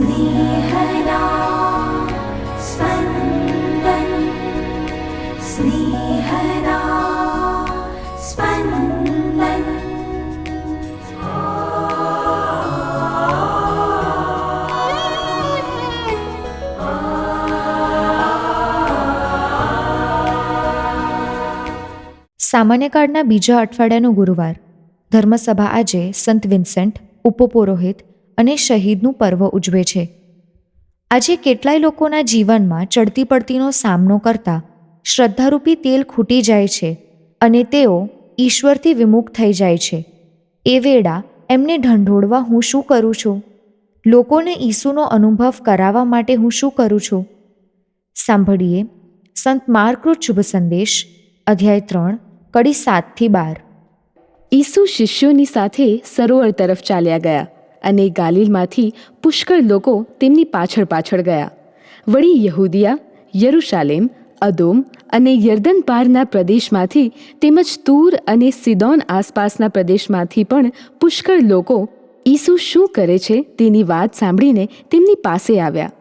स्नेहदा स्पन्दन् स्नेहदा स्पन्दन् સામાન્ય કાળના બીજા અઠવાડિયાનો ગુરુવાર ધર્મસભા આજે સંત વિન્સેન્ટ ઉપપુરોહિત અને શહીદનું પર્વ ઉજવે છે. આજે કેટલાય લોકોના જીવનમાં ચડતી પડતીનો સામનો કરતા શ્રદ્ધારૂપી તેલ ખૂટી જાય છે અને તેઓ ઈશ્વરથી વિમુખ થઈ જાય છે. એ વેળા એમને ઢંઢોળવા હું શું કરું છું? લોકોને ઈસુનો અનુભવ કરાવવા માટે હું શું કરું છું? સાંભળીએ સંત માર્કૃત શુભ સંદેશ, અધ્યાય ત્રણ, કડી સાતથી બાર. ઈસુ શિષ્યોની સાથે સરોવર તરફ ચાલ્યા ગયા. અને ગાલિલમાંથી પુષ્કળ લોકો તેમની પાછળ પાછળ ગયા. વળી યહૂદિયા, યરુશાલેમ, અદોમ અને યર્દન પારના પ્રદેશમાંથી તેમજ તૂર અને સિદોન આસપાસના પ્રદેશમાંથી પણ પુષ્કળ લોકો ઈસુ શું કરે છે તેની વાત સાંભળીને તેમની પાસે આવ્યા.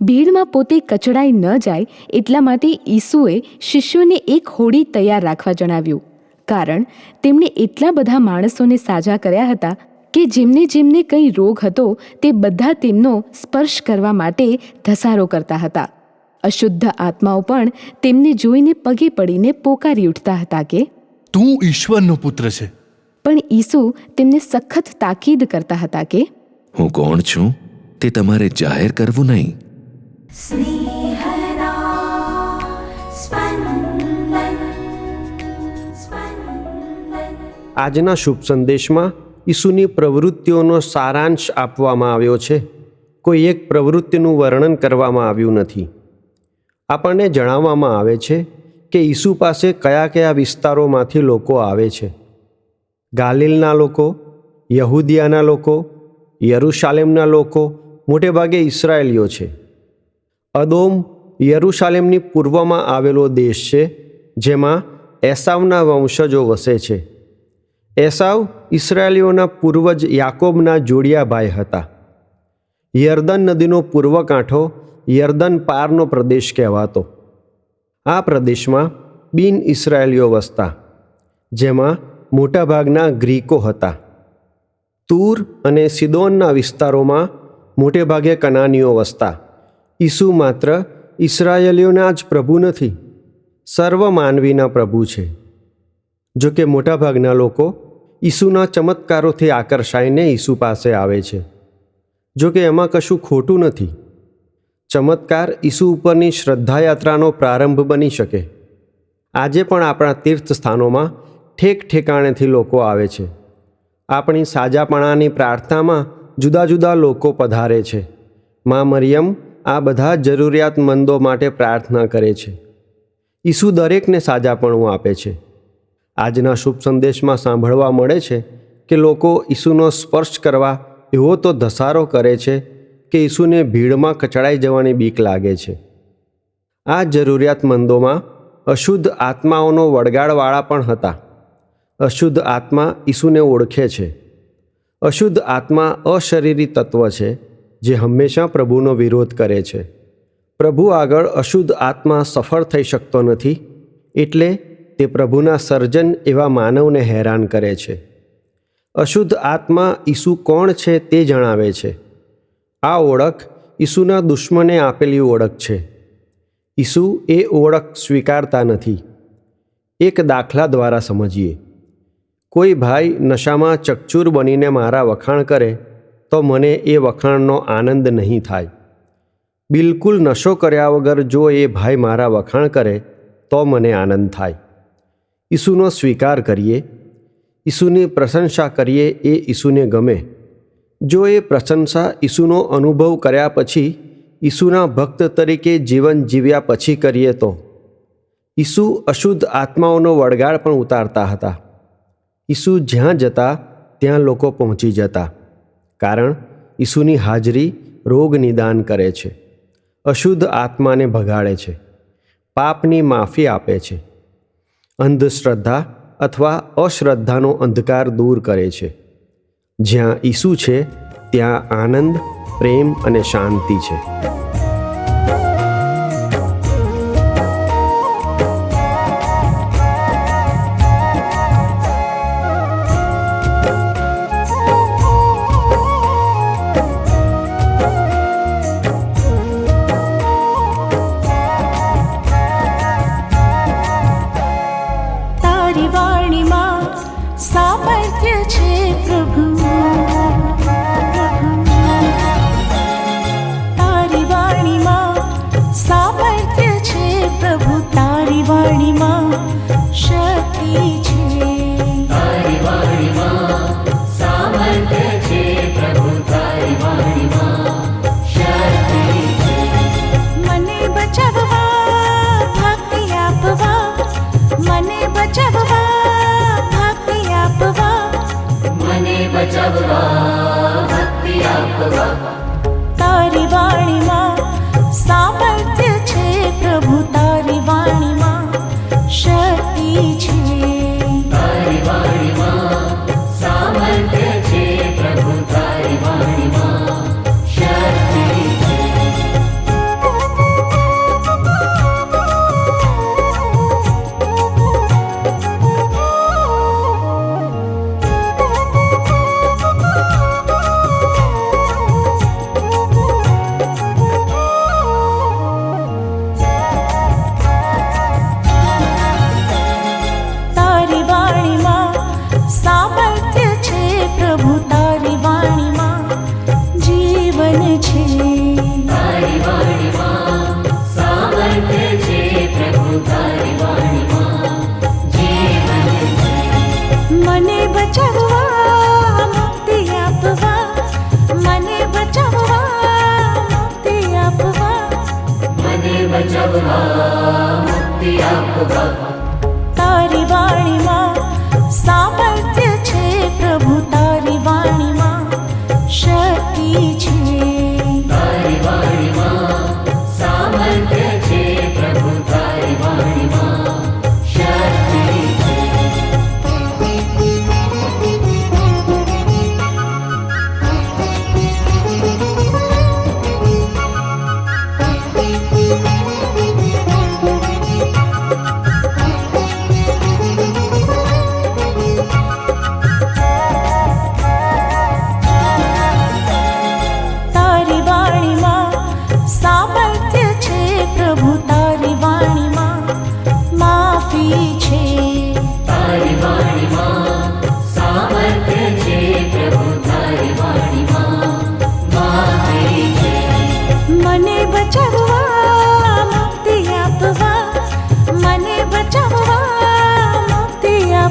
ભીડમાં પોતે કચડાઈ ન જાય એટલા માટે ઈસુએ શિષ્યોને એક હોડી તૈયાર રાખવા જણાવ્યું. કારણ, તેમણે એટલા બધા માણસોને સાજા કર્યા હતા કે જેમને જેમને કંઈ રોગ હતો તે બધા તેમનો સ્પર્શ કરવા માટે ધસારો કરતા હતા. અશુદ્ધ આત્માઓ પણ તેમને જોઈને પગે પડીને પોકારી ઉઠતા હતા કે તું ઈશ્વરનો પુત્ર છે. પણ ઈસુ તેમને સખત તાકીદ કરતા હતા કે હું કોણ છું? તે તમારે જાહેર કરવું નહીં. આજના શુભ સંદેશમાં ઈસુની પ્રવૃત્તિઓનો સારાંશ આપવામાં આવ્યો છે. કોઈ એક પ્રવૃત્તિનું વર્ણન કરવામાં આવ્યું નથી. આપણને જણાવવામાં આવે છે કે ઈસુ પાસે કયા કયા વિસ્તારોમાંથી લોકો આવે છે. ગાલિલના લોકો, યહૂદિયાના લોકો, યરુશાલેમના લોકો, મોટેભાગે ઇસરાયેલીઓ છે. અદોમ યરુશાલેમની પૂર્વમાં આવેલો દેશ છે, જેમાં એસાવના વંશજો વસે છે. એસાવ ઇસરાયેલીઓના પૂર્વજ યાકોબના જોડિયા ભાઈ હતા. યર્દન નદીનો પૂર્વ કાંઠો યર્દન પારનો પ્રદેશ કહેવાતો. આ પ્રદેશમાં બિન ઇસરાયલીઓ વસતા, જેમાં મોટાભાગના ગ્રીકો હતા. તૂર અને સિદોનના વિસ્તારોમાં મોટેભાગે કનાનીઓ વસતા. ઈસુ માત્ર ઇસરાયેલીઓના જ પ્રભુ નથી સર્વ માનવીના પ્રભુ છે. જોકે મોટાભાગના લોકો ઈસુના ચમત્કારોથી આકર્ષાઈને ઈસુ પાસે આવે છે. જો કે એમાં કશું ખોટું નથી. ચમત્કાર ઈસુ ઉપરની શ્રદ્ધાયાત્રાનો પ્રારંભ બની શકે. આજે પણ આપણા તીર્થ સ્થાનોમાં ઠેક ઠેકાણેથી લોકો આવે છે. આપણી સાજાપણાની પ્રાર્થનામાં જુદા જુદા લોકો પધારે છે. મા મરિયમ આ બધા જરૂરિયાતમંદો માટે પ્રાર્થના કરે છે. ઈસુ દરેકને સાજાપણું આપે છે. આજના શુભ સંદેશમાં સાંભળવા મળે છે કે લોકો ઈસુનો સ્પર્શ કરવા એવો તો ધસારો કરે છે કે ઈસુને ભીડમાં કચડાઈ જવાની બીક લાગે છે. આ જરૂરિયાતમંદોમાં અશુદ્ધ આત્માઓનો વળગાડવાળા પણ હતા. અશુદ્ધ આત્મા ઈસુને ઓળખે છે. અશુદ્ધ આત્મા અશરીરી તત્વ છે જે હંમેશા પ્રભુનો વિરોધ કરે છે. પ્રભુ આગળ અશુદ્ધ આત્મા સફળ થઈ શકતો નથી એટલે તે પ્રભુના સર્જન એવા માનવને હેરાન કરે છે. અશુદ્ધ આત્મા ઈસુ કોણ છે તે જણાવે છે. આ ઓળખ ઈસુના દુશ્મને આપેલી ઓળખ છે. ઈસુ એ ઓળખ સ્વીકારતા નથી. એક દાખલા દ્વારા સમજીએ. કોઈ ભાઈ નશામાં ચકચૂર બનીને મારા વખાણ કરે તો મને એ વખાણનો આનંદ નહીં થાય. બિલકુલ નશો કર્યા વગર જો એ ભાઈ મારા વખાણ કરે તો મને આનંદ થાય. ઈસુનો સ્વીકાર કરીએ, ઈસુની પ્રશંસા કરીએ એ ઈસુને ગમે. જો એ પ્રશંસા ઈસુનો અનુભવ કર્યા પછી ઈસુના ભક્ત તરીકે જીવન જીવ્યા પછી કરીએ તો? ઈસુ અશુદ્ધ આત્માઓનો વળગાડ પણ ઉતારતા હતા. ઈસુ જ્યાં જતા, ત્યાં લોકો પહોંચી જતા. કારણ, ઈસુની હાજરી રોગ નિદાન કરે છે. અશુદ્ધ આત્માને ભગાડે છે. પાપની માફી આપે છે. અંધશ્રદ્ધા અથવા અશ્રદ્ધાનો અંધકાર દૂર કરે છે. જ્યાં ઈસુ છે, ત્યાં આનંદ, પ્રેમ અને શાંતિ છે.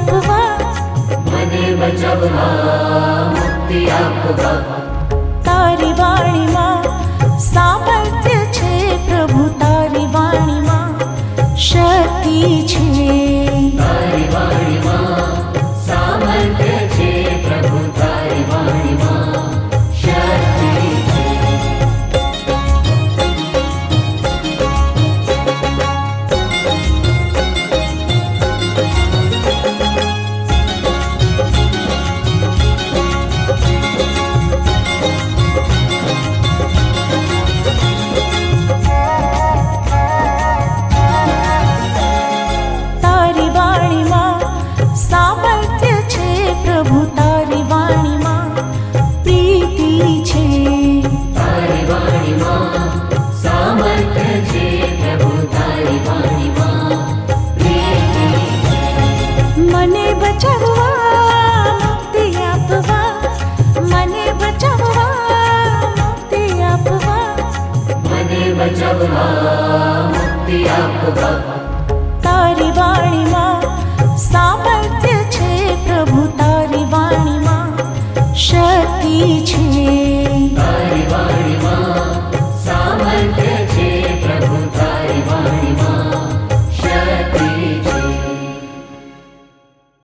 આપવા. મને બચવવા મુક્તિ આપવા. તારી વાણીમાં સામર્થ્ય છે પ્રભુ તારી વાણીમાં શક્તિ છે. તારી સામર્થ્ય છે પ્રભુ તારી છે.